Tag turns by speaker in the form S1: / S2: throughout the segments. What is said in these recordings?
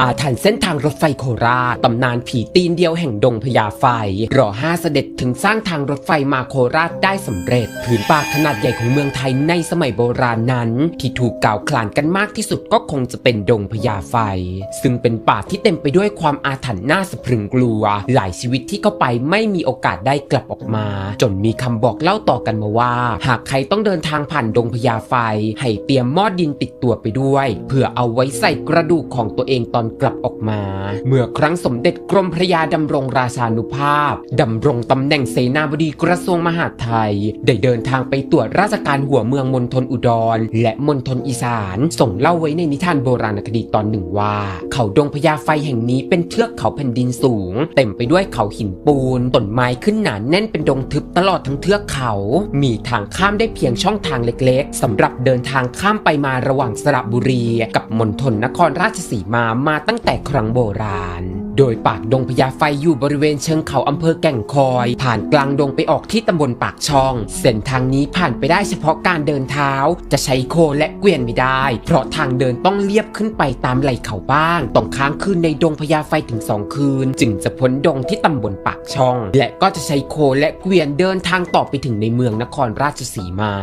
S1: อาถรรพ์เส้นทางรถไฟโคราช ตำนานผีตีนเดียวแห่งดงพญาไฟ รอห้าเสด็จถึงสร้างทางรถไฟมาโคราชได้สำเร็จ ผืนป่าขนาดใหญ่ของเมืองไทยในสมัยโบราณนั้น ที่ถูกกล่าวขลานกันมากที่สุดก็คงจะเป็นดงพญาไฟ ซึ่งเป็นป่าที่เต็มไปด้วยความอาถรรพ์น่าสะพรึงกลัว หลายชีวิตที่เข้าไปไม่มีโอกาสได้กลับออกมา จนมีคำบอกเล่าต่อกันมาว่า หากใครต้องเดินทางผ่านดงพญาไฟ ให้เตรียมหม้อดินติดตัวไปด้วยเพื่อเอาไว้ใส่กระดูกของตัวเองตอนกลับออกมา เมื่อครั้งสมเด็จกรมพระยาดำรงราชานุภาพดำรงตำแหน่งเสนาบดีกระทรวงมหาดไทย ได้เดินทางไปตรวจราชการหัวเมืองมณฑลอุดร และมณฑลอีสาน ส่งเล่าไว้ในนิทานโบราณคดีตอนหนึ่งว่า เขาดงพญาไฟแห่งนี้เป็นเทือกเขาแผ่นดินสูง เต็มไปด้วยเขาหินปูนต้นไม้ขึ้นหนาแน่นเป็นดงทึบตลอดทั้งเทือกเขา มีทางข้ามได้เพียงช่องทางเล็ก ๆสำหรับเดินทางข้ามไปมาระหว่างสระบุรี กับมณฑลนครราชสีมามาาตั้งแต่ครั้งโบราณ โดยปากดงพญาไฟอยู่บริเวณเชิงเขาอำเภอแก่งคอย ผ่านกลางดงไปออกที่ตำบลปากช่อง เส้นทางนี้ผ่านไปได้เฉพาะการเดินเท้า จะใช้โคและเกวียนไม่ได้ เพราะทางเดินต้องเลียบขึ้นไปตามไหล่เขาบ้างต้องค้างคืนในดงพญาไฟถึงสองคืน จึงจะพ้นดงที่ตำบลปากช่อง และก็จะใช้โคและเกวียนเดินทางต่อไปถึงในเมืองนครราชสีมา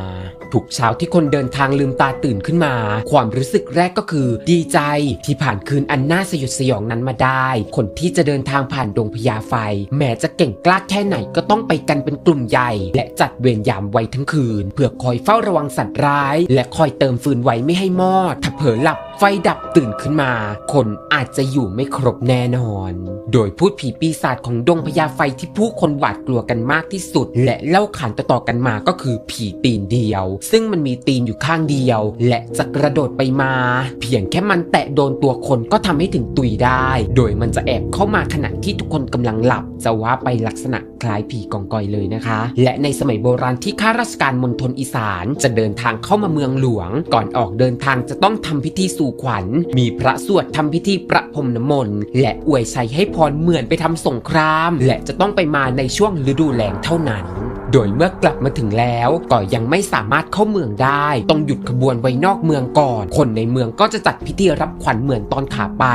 S1: ทุกเช้าที่คนเดินทางลืมตาตื่นขึ้นมา ความรู้สึกแรกก็คือ ดีใจที่ผ่านคืนอันน่าสยดสยองนั้นมาได้คนที่จะเดินทางผ่านดงพญาไฟ แม้จะเก่งกล้าแค่ไหนก็ต้องไปกันเป็นกลุ่มใหญ่ และจัดเวรยามไว้ทั้งคืน เพื่อคอยเฝ้าระวังสัตว์ร้าย และคอยเติมฟืนไว้ไม่ให้มอด ถ้าเผลอหลับไฟดับตื่นขึ้นมา คนอาจจะอยู่ไม่ครบแน่นอน โดยพูดผีปีศาจของดงพญาไฟที่ผู้คนหวาดกลัวกันมากที่สุด และเล่าขานต่อๆกันมาก็คือผีตีนเดียว ซึ่งมันมีตีนอยู่ข้างเดียว และจะกระโดดไปมา เพียงแค่มันแตะโดนตัวคนก็ทำให้ถึงตุยได้ โดยมันจะแอบเข้ามาขณะที่ทุกคนกำลังหลับ จะว่าไปลักษณะคล้ายผีกองกอยเลยนะคะ และในสมัยโบราณที่ข้าราชการมณฑลอีสานจะเดินทางเข้ามาเมืองหลวง ก่อนออกเดินทางจะต้องทำพิธีสู่ขวัญ มีพระสวดทำพิธีประพรมน้ำมนต์และอวยชัยให้พรเหมือนไปทำสงคราม และจะต้องไปมาในช่วงฤดูแล้งเท่านั้น โดยเมื่อกลับมาถึงแล้วก็ยังไม่สามารถเข้าเมืองได้ ต้องหยุดขบวนไว้นอกเมืองก่อน คนในเมืองก็จะจัดพิธีรับขวัญเหมือนตอนขาไป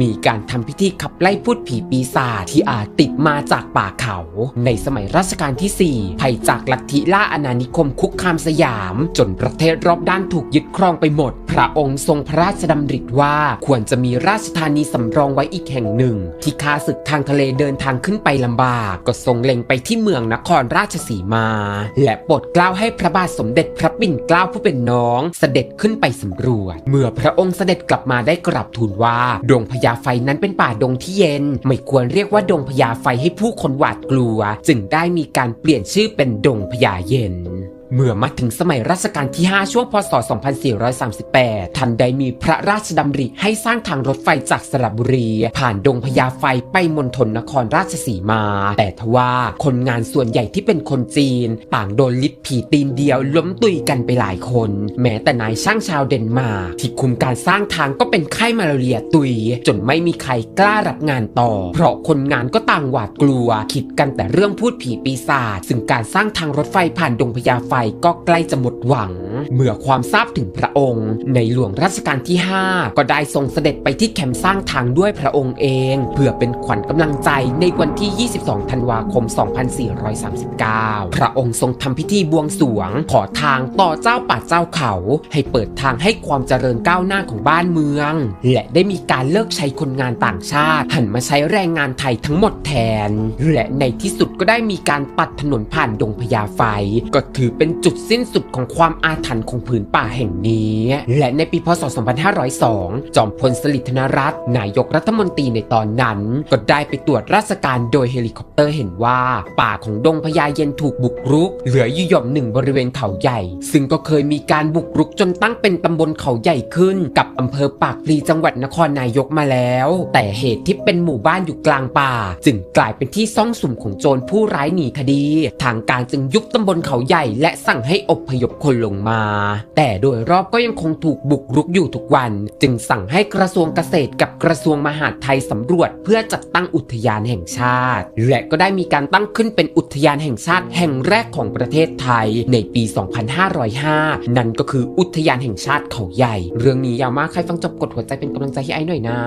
S1: มีการทำพิธีขับไล่พูดผีปีศาจที่อาจติดมาจากป่าเขา ในสมัยรัชกาลที่ 4 ภัยจากลัทธิล่าอาณานิคมคุกคามสยาม จนประเทศรอบด้านถูกยึดครองไปหมด พระองค์ทรงพระราชดำริว่าควรจะมีราชธานีสำรองไว้อีกแห่งหนึ่ง ที่ข้าศึกทางทะเลเดินทางขึ้นไปลำบาก ก็ทรงเล็งไปที่เมืองนครราชสีมา และโปรดกล้าวให้พระบาทสมเด็จพระปิ่นเกล้าผู้เป็นน้อง เสด็จขึ้นไปสำรวจ เมื่อพระองค์เสด็จกลับมาได้กราบทูลว่า ดงพญาไฟนั้นเป็นป่าดงที่เย็น ไม่ควรเรียกว่าดงพญาไฟให้ผู้คนหวาดกลัว จึงได้มีการเปลี่ยนชื่อเป็นดงพญาเย็น เมื่อมาถึงสมัยรัชกาลที่ 5 ช่วงพศ 2438ท่านได้มีพระราชดำริให้สร้างทางรถไฟจากสระบุรี ผ่านดงพญาไฟไปมณฑลนครราชสีมา แต่ทว่าคนงานส่วนใหญ่ที่เป็นคนจีน ต่างโดนลิดผีตีนเดียวล้มตุยกันไปหลายคน แม้แต่นายช่างชาวเดนมาร์กที่คุมการสร้างทางก็เป็นไข้มาลาเรียตุย จนไม่มีใครกล้ารับงานต่อ เพราะคนงานก็ต่างหวาดกลัว คิดกันแต่เรื่องพูดผีปีศาจซึ่งการสร้างทางรถไฟผ่านดงพญาไฟก็ใกล้จะหมดหวัง เมื่อความทราบถึงพระองค์ ในหลวงรัชกาลที่ 5 ก็ได้ทรงเสด็จไปที่แคมป์สร้างทางด้วยพระองค์เอง เพื่อเป็นขวัญกำลังใจในวันที่ 22 ธันวาคม 2439 พระองค์ทรงทำพิธีบวงสรวง ขอทางต่อเจ้าป่าเจ้าเขา ให้เปิดทางให้ความเจริญก้าวหน้าของบ้านเมือง และได้มีการเลิกใช้คนงานต่างชาติ หันมาใช้แรงงานไทยทั้งหมดแทน และในที่สุดก็ได้มีการตัดถนนผ่านดงพญาไฟ ก็ถือเป็นจุดสิ้นสุดของความอาถรรพ์ของผืนป่าแห่งนี้ และในปีพศ 2502 จอมพลสฤษดิ์ธนรัตน์นายกรัฐมนตรีในตอนนั้น ก็ได้ไปตรวจราชการโดยเฮลิคอปเตอร์เห็นว่า ป่าของดงพญาเย็นถูกบุกรุก เหลืออยู่หย่อมหนึ่งบริเวณเขาใหญ่ ซึ่งก็เคยมีการบุกรุกจนตั้งเป็นตำบลเขาใหญ่ขึ้น กับอำเภอปากพลีจังหวัดนครนายกมาแล้ว แต่เหตุที่เป็นหมู่บ้านอยู่กลางป่า จึงกลายเป็นที่ซ่องสุมของโจรผู้ร้ายหนีคดี ทางการจึงยุบตำบลเขาใหญ่และสั่งให้อพยพคนลงมาแต่โดยรอบก็ยังคงถูกบุกรุกอยู่ทุกวัน จึงสั่งให้กระทรวงเกษตรกับกระทรวงมหาดไทยสำรวจเพื่อจัดตั้งอุทยานแห่งชาติ และก็ได้มีการตั้งขึ้นเป็นอุทยานแห่งชาติแห่งแรกของประเทศไทยในปี 2505 นั่นก็คืออุทยานแห่งชาติเขาใหญ่ เรื่องนี้ยาวมากใครฟังจบกดหัวใจเป็นกำลังใจให้ไอ้หน่อยนะ